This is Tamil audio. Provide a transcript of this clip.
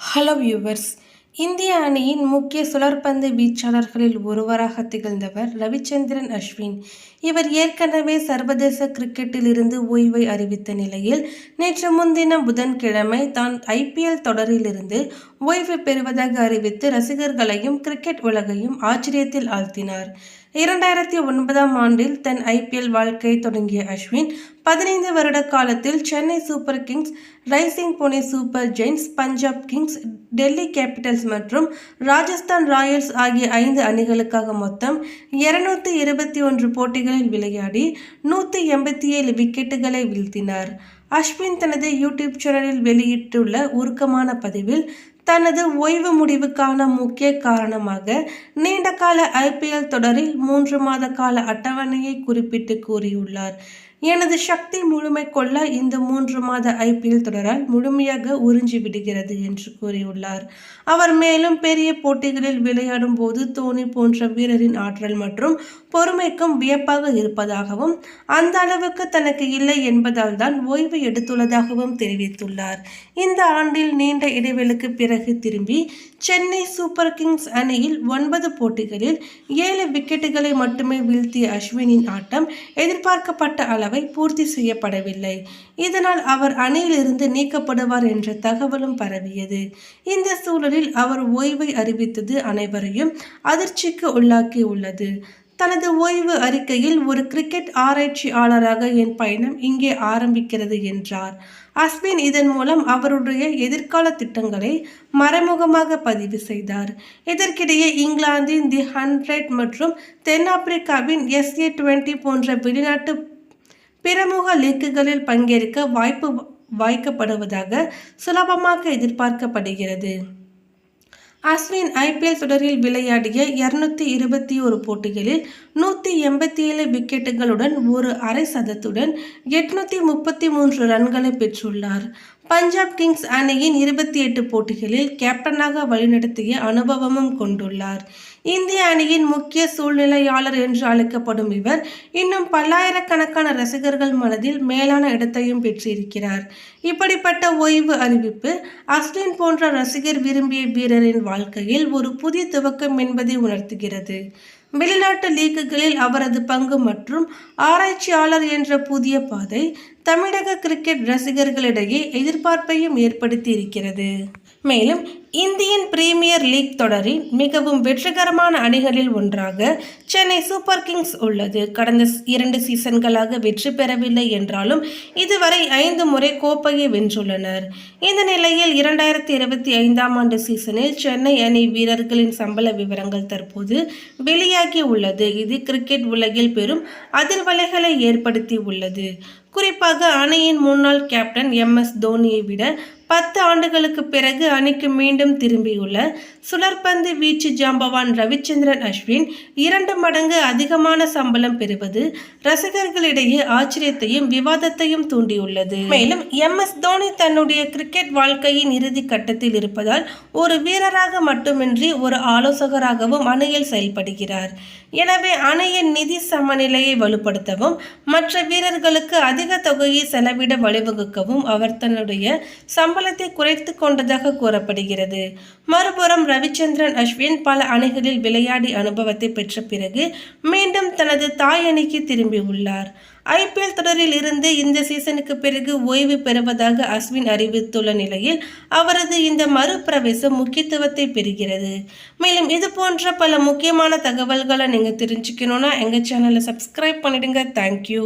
ஹலோ வியூவர்ஸ் இந்திய அணியின் முக்கிய சுழற்பந்து வீச்சாளர்களில் ஒருவராக திகழ்ந்தவர் ரவிச்சந்திரன் அஸ்வின். இவர் ஏற்கனவே சர்வதேச கிரிக்கெட்டில் இருந்து ஓய்வை அறிவித்த நிலையில் நேற்று முன்தினம் புதன்கிழமை தான் ஐபிஎல் தொடரிலிருந்து ஓய்வு பெறுவதாக அறிவித்து ரசிகர்களையும் கிரிக்கெட் உலகையும் ஆச்சரியத்தில் ஆழ்த்தினார். இரண்டாயிரத்தி ஒன்பதாம் ஆண்டில் தன் ஐபிஎல் வாழ்க்கை தொடங்கிய அஸ்வின் பதினைந்து வருட காலத்தில் Chennai Super Kings Rising Pune Super Giants Punjab Kings Delhi Capitals மற்றும் ராஜஸ்தான் ராயல்ஸ் ஆகிய ஐந்து அணிகளுக்காக மொத்தம் இருநூத்தி இருபத்தி ஒன்று போட்டிகளில் விளையாடி நூற்றி எண்பத்தி ஏழு விக்கெட்டுகளை வீழ்த்தினார். அஸ்வின் தனது யூடியூப் சேனலில் வெளியிட்டுள்ள உருக்கமான பதிவில் தனது ஓய்வு முடிவுக்கான முக்கிய காரணமாக நீண்டகால ஐபிஎல் தொடரில் மூன்று மாத கால அட்டவணையை குறிப்பிட்டு கூறியுள்ளார். எனது சக்தி முழுமை கொள்ள இந்த மூன்று மாத ஐபிஎல் தொடரால் முழுமையாக உறிஞ்சி விடுகிறது என்று கூறியுள்ளார். அவர் மேலும் பெரிய போட்டிகளில் விளையாடும் போது தோனி போன்ற வீரரின் ஆற்றல் மற்றும் பொறுமைக்கும் வியப்பாக இருப்பதாகவும் அந்த அளவுக்கு தனக்கு இல்லை என்பதால் தான் ஓய்வு எடுத்துள்ளதாகவும் தெரிவித்துள்ளார். இந்த ஆண்டில் நீண்ட இடைவெளிக்கு பிறகு திரும்பி சென்னை சூப்பர் கிங்ஸ் அணியில் ஒன்பது போட்டிகளில் ஏழு விக்கெட்டுகளை மட்டுமே வீழ்த்திய அஸ்வினின் ஆட்டம் எதிர்பார்க்கப்பட்ட அளவை பூர்த்தி செய்யப்படவில்லை. இதனால் அவர் அணியிலிருந்து நீக்கப்படுவார் என்ற தகவலும் பரவியது. இந்த சூழலில் அவர் ஓய்வை அறிவித்தது அனைவரையும் அதிர்ச்சிக்கு உள்ளாக்கியுள்ளது. தனது ஓய்வு அறிக்கையில் ஒரு கிரிக்கெட் ஆராய்ச்சியாளராக என் பயணம் இங்கே ஆரம்பிக்கிறது என்றார். அஸ்வின் இதன் மூலம் அவருடைய எதிர்கால திட்டங்களை மறைமுகமாக பதிவு செய்தார். இதற்கிடையே இங்கிலாந்தின் தி ஹண்ட்ரட் மற்றும் தென்னாப்பிரிக்காவின் எஸ்ஏ டுவெண்ட்டி போன்ற வெளிநாட்டு பிரமுக லீக்குகளில் பங்கேற்க வாய்ப்பு வாய்க்கப்படுவதாக சுலபமாக எதிர்பார்க்கப்படுகிறது. அஸ்வின் ஐபிஎல் தொடரில் விளையாடிய இருநூத்தி இருபத்தி ஒரு போட்டிகளில் நூற்றி எண்பத்தி ஏழு விக்கெட்டுகளுடன் ஒரு அரை சதத்துடன் எட்நூத்தி முப்பத்தி மூன்று ரன்களை பெற்றுள்ளார். பஞ்சாப் கிங்ஸ் அணியின் இருபத்தி எட்டு போட்டிகளில் கேப்டனாக வழிநடத்திய அனுபவமும் கொண்டுள்ளார். இந்திய அணியின் முக்கிய சூழ்நிலையாளர் என்று அழைக்கப்படும் இவர் இன்னும் பல்லாயிரக்கணக்கான ரசிகர்கள் மனதில் மேலான இடத்தையும் பெற்றிருக்கிறார். இப்படிப்பட்ட ஓய்வு அறிவிப்பு அஸ்லின் போன்ற ரசிகர் விரும்பிய வீரரின் வாழ்க்கையில் ஒரு புதிய துவக்கம் என்பதை உணர்த்துகிறது. வெளிநாட்டு லீக்குகளில் அவரது பங்கு மற்றும் ஆராய்ச்சியாளர் என்ற புதிய பாதை தமிழக கிரிக்கெட் ரசிகர்களிடையே எதிர்பார்ப்பையும் ஏற்படுத்தி இருக்கிறது. மேலும் இந்தியன் பிரீமியர் லீக் தொடரின் மிகவும் வெற்றிகரமான அணிகளில் ஒன்றாக சென்னை சூப்பர் கிங்ஸ் உள்ளது. கடந்த இரண்டு சீசன்களாக வெற்றி பெறவில்லை என்றாலும் இதுவரை ஐந்து முறை கோப்பையை வென்றுள்ளனர். இந்த நிலையில் இரண்டாயிரத்தி இருபத்தி ஐந்தாம் ஆண்டு சீசனில் சென்னை அணி வீரர்களின் சம்பள விவரங்கள் தற்போது வெளியாகி உள்ளது. இது கிரிக்கெட் உலகில் பெரும் அதிர்வலைகளை ஏற்படுத்தி உள்ளது. குறிப்பாக அணையின் முன்னாள் கேப்டன் எம் எஸ் தோனியை விட பத்து ஆண்டுகளுக்கு பிறகு அணிக்கு மீண்டும் திரும்பியுள்ள சுழற்பந்து வீச்சு ஜாம்பவான் ரவிச்சந்திரன் அஸ்வின் இரண்டு மடங்கு அதிகமான சம்பளம் பெறுவது ரசிகர்களிடையே ஆச்சரியத்தையும் விவாதத்தையும் தூண்டியுள்ளது. மேலும் எம். எஸ். தோனி தன்னுடைய கிரிக்கெட் வாழ்க்கையின் இறுதி கட்டத்தில் இருப்பதால் ஒரு வீரராக மட்டுமின்றி ஒரு ஆலோசகராகவும் அணியில் செயல்படுகிறார். எனவே அணியின் நிதி சமநிலையை வலுப்படுத்தவும் மற்ற வீரர்களுக்கு அதிக தொகையை செலவிட வழிவகுக்கவும் அவர் தன்னுடைய சம்பள சம்பளத்தை குறைத்து கொண்டதாக கூறப்படுகிறது. மறுபுறம் ரவிச்சந்திரன் அஸ்வின் பல அணிகளில் விளையாடி அனுபவத்தை பெற்ற பிறகு மீண்டும் தனது தாய் அணிக்கு திரும்பியுள்ளார் ஐபிஎல் தொடரில் இருந்து இந்த சீசனுக்கு பிறகு ஓய்வு பெறுவதாக அஸ்வின் அறிவித்துள்ள நிலையில் அவரது இந்த மறுபிரவேசம் முக்கியத்துவத்தை பெறுகிறது. மேலும் இது போன்ற பல முக்கியமான தகவல்களை நீங்கள் தெரிஞ்சுக்கணுன்னா எங்கள் சேனலை சப்ஸ்கிரைப் பண்ணிடுங்க. தேங்க்யூ